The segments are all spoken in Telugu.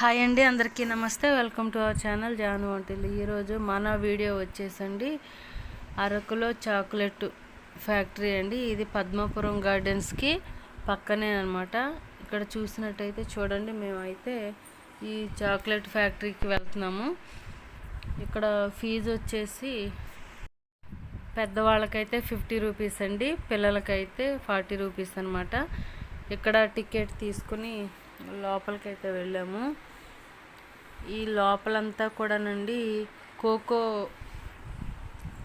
హాయ్ అండి అందరికీ నమస్తే. Welcome to our channel Janu వంటిల్లు. ఈరోజు మన వీడియో వచ్చేసండి అరకులో చాక్లెట్ ఫ్యాక్టరీ అండి. ఇది పద్మాపురం గార్డెన్స్కి పక్కనే అనమాట ఇక్కడ చూసినట్టయితే చూడండి మేమైతే ఈ చాక్లెట్ ఫ్యాక్టరీకి వెళ్తున్నాము. ఇక్కడ ఫీజు వచ్చేసి పెద్దవాళ్ళకైతే ఫిఫ్టీ రూపీస్ అండి పిల్లలకైతే ఫార్టీ రూపీస్ అనమాట ఇక్కడ టికెట్ తీసుకుని లోపలికైతే వెళ్ళాము. ఈ లోపలంతా కూడానండి కోకో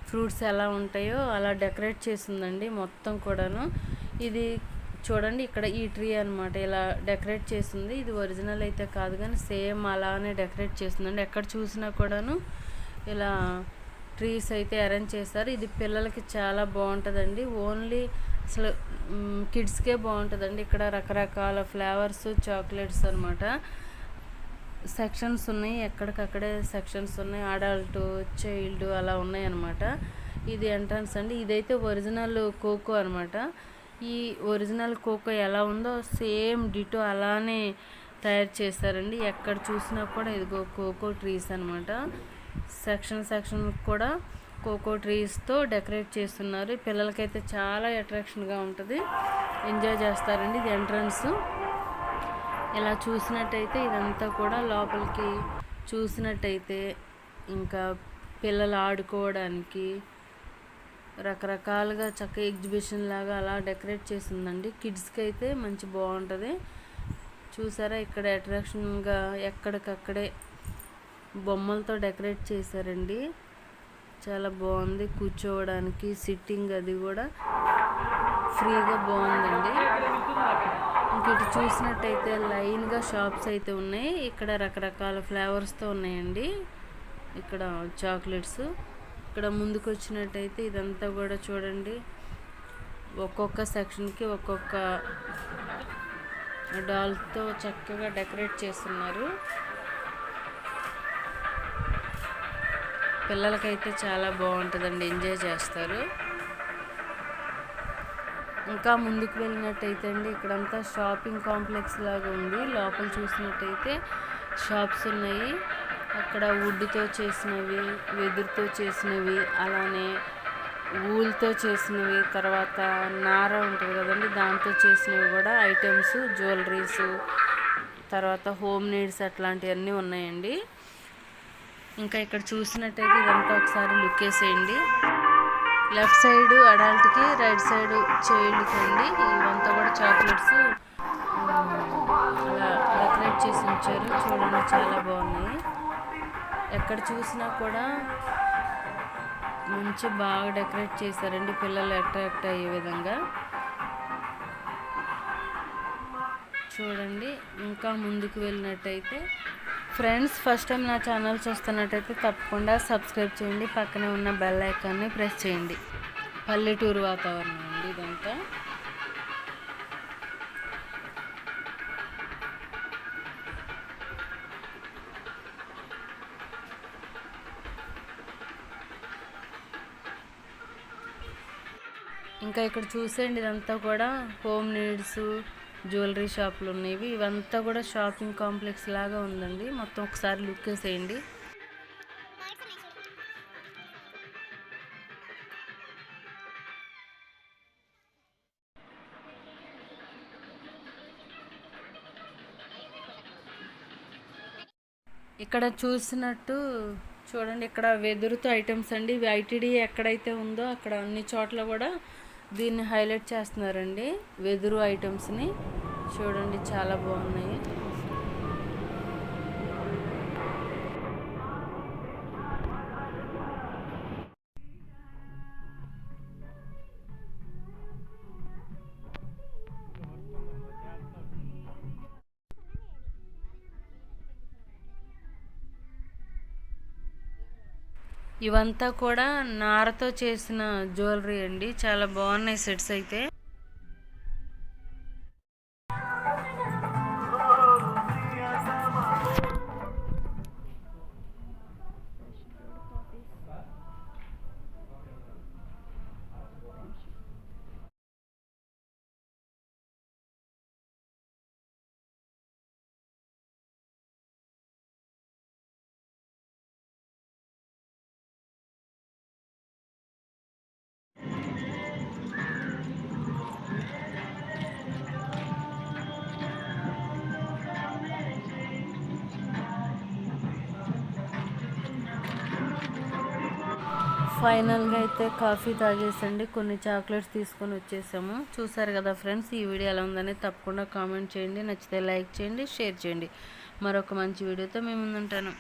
ఫ్రూట్స్ ఎలా ఉంటాయో అలా డెకరేట్ చేసిందండి మొత్తం కూడాను. ఇది చూడండి ఇక్కడ ఈ ట్రీ అనమాట ఇలా డెకరేట్ చేసింది. ఇది ఒరిజినల్ అయితే కాదు కానీ సేమ్ అలానే డెకరేట్ చేస్తుందండి ఎక్కడ చూసినా కూడాను ఇలా ట్రీస్ అయితే అరేంజ్ చేస్తారు ఇది పిల్లలకి చాలా బాగుంటుందండి. ఓన్లీ అసలు కిడ్స్కే బాగుంటుందండి. ఇక్కడ రకరకాల ఫ్లేవర్స్ చాక్లెట్స్ అనమాట సెక్షన్స్ ఉన్నాయి ఎక్కడికక్కడే సెక్షన్స్ ఉన్నాయి అడల్ట్ చైల్డ్ అలా ఉన్నాయి అనమాట ఇది ఎంట్రన్స్ అండి. ఇదైతే ఒరిజినల్ కోకో అనమాట ఈ ఒరిజినల్ కోకో ఎలా ఉందో సేమ్ డిటో అలానే తయారు చేస్తారండి. ఎక్కడ చూసినా కూడా ఇదిగో కోకో ట్రీస్ అనమాట సెక్షన్ సెక్షన్ కూడా కోకో ట్రీస్తో డెకరేట్ చేస్తున్నారు. పిల్లలకైతే చాలా అట్రాక్షన్గా ఉంటుంది. ఎంజాయ్ చేస్తారండి. ఇది ఎంట్రన్స్. ఇలా చూసినట్టయితే ఇదంతా కూడా లోపలికి చూసినట్టయితే ఇంకా పిల్లలు ఆడుకోవడానికి రకరకాలుగా చక్క ఎగ్జిబిషన్ లాగా అలా డెకరేట్ చేసిందండి. కిడ్స్కి అయితే మంచి బాగుంటుంది. చూసారా ఇక్కడ అట్రాక్షన్గా ఎక్కడికక్కడే బొమ్మలతో డెకరేట్ చేశారండి. చాలా బాగుంది కూర్చోవడానికి సిట్టింగ్ అది కూడా ఫ్రీగా బాగుందండి. ఇంకటి చూసినట్టయితే లైన్గా షాప్స్ అయితే ఉన్నాయి. ఇక్కడ రకరకాల ఫ్లేవర్స్తో ఉన్నాయండి. ఇక్కడ చాక్లెట్స్. ఇక్కడ ముందుకు వచ్చినట్టయితే ఇదంతా కూడా చూడండి. ఒక్కొక్క సెక్షన్కి ఒక్కొక్క డాల్తో చక్కగా డెకరేట్ చేస్తున్నారు. పిల్లలకైతే చాలా బాగుంటుందండి. ఎంజాయ్ చేస్తారు. ఇంకా ముందుకు వెళ్ళినట్టయితే అండి ఇక్కడంతా షాపింగ్ కాంప్లెక్స్ లాగా ఉంది. లోపల చూసినట్టయితే షాప్స్ ఉన్నాయి. అక్కడ వుడ్తో చేసినవి వెదురుతో చేసినవి అలానే ఊల్తో చేసినవి తర్వాత నార ఉంటుంది కదండి దాంతో చేసినవి కూడా ఐటమ్స్ జ్యువెలరీస్ తర్వాత హోమ్ నీడ్స్ అట్లాంటివన్నీ ఉన్నాయండి. ఇంకా ఇక్కడ చూసినట్టయితే ఇదంతా ఒకసారి లుక్ వేసేయండి. లెఫ్ట్ సైడ్ అడల్ట్కి రైట్ సైడ్ చైల్డ్కి అండి ఇవంతా కూడా చాక్లెట్స్ అలా డెకరేట్ చేసి ఉంచారు. చూడండి చాలా బాగున్నాయి. ఎక్కడ చూసినా కూడా మంచి బాగా డెకరేట్ చేశారండి. పిల్లలు అట్రాక్ట్ అయ్యే విధంగా. చూడండి ఇంకా ముందుకు వెళ్ళినట్టయితే ఫ్రెండ్స్ ఫస్ట్ టైం నా ఛానల్ చూస్తున్నట్టయితే తప్పకుండా సబ్స్క్రైబ్ చేయండి. పక్కనే ఉన్న బెల్ ఐకాన్ని ప్రెస్ చేయండి. పల్లెటూరు వాతావరణం అండి ఇదంతా. ఇంకా ఇక్కడ చూసేయండి ఇదంతా కూడా. హోమ్ నీడ్స్ జ్యువెలరీ షాపులు ఉన్నాయి ఇవంతా కూడా షాపింగ్ కాంప్లెక్స్ లాగా ఉందండి. మొత్తం ఒకసారి లుక్ వేసేయండి. ఇక్కడ చూసినట్టు చూడండి ఇక్కడ వెదురుతో ఐటమ్స్ అండి. ఐటీడీ ఎక్కడైతే ఉందో అక్కడ అన్ని చోట్ల కూడా దీన్ని హైలైట్ చేస్తున్నారండి. వెదురు ఐటమ్స్ని. చూడండి చాలా బాగున్నాయి. ఇవంతా కూడా నారతో చేసిన జ్యువెలరీ అండి. చాలా బాగున్నాయి సెట్స్ అయితే. ఫైనల్గా అయితే కాఫీ తాగేసండి. కొన్ని చాక్లెట్స్ తీసుకొని వచ్చేసాము. చూసారు కదా ఫ్రెండ్స్ ఈ వీడియో ఎలా ఉందని తప్పకుండా కామెంట్ చేయండి. నచ్చితే లైక్ చేయండి షేర్ చేయండి. మరొక మంచి వీడియోతో మేము ముందుంటాను.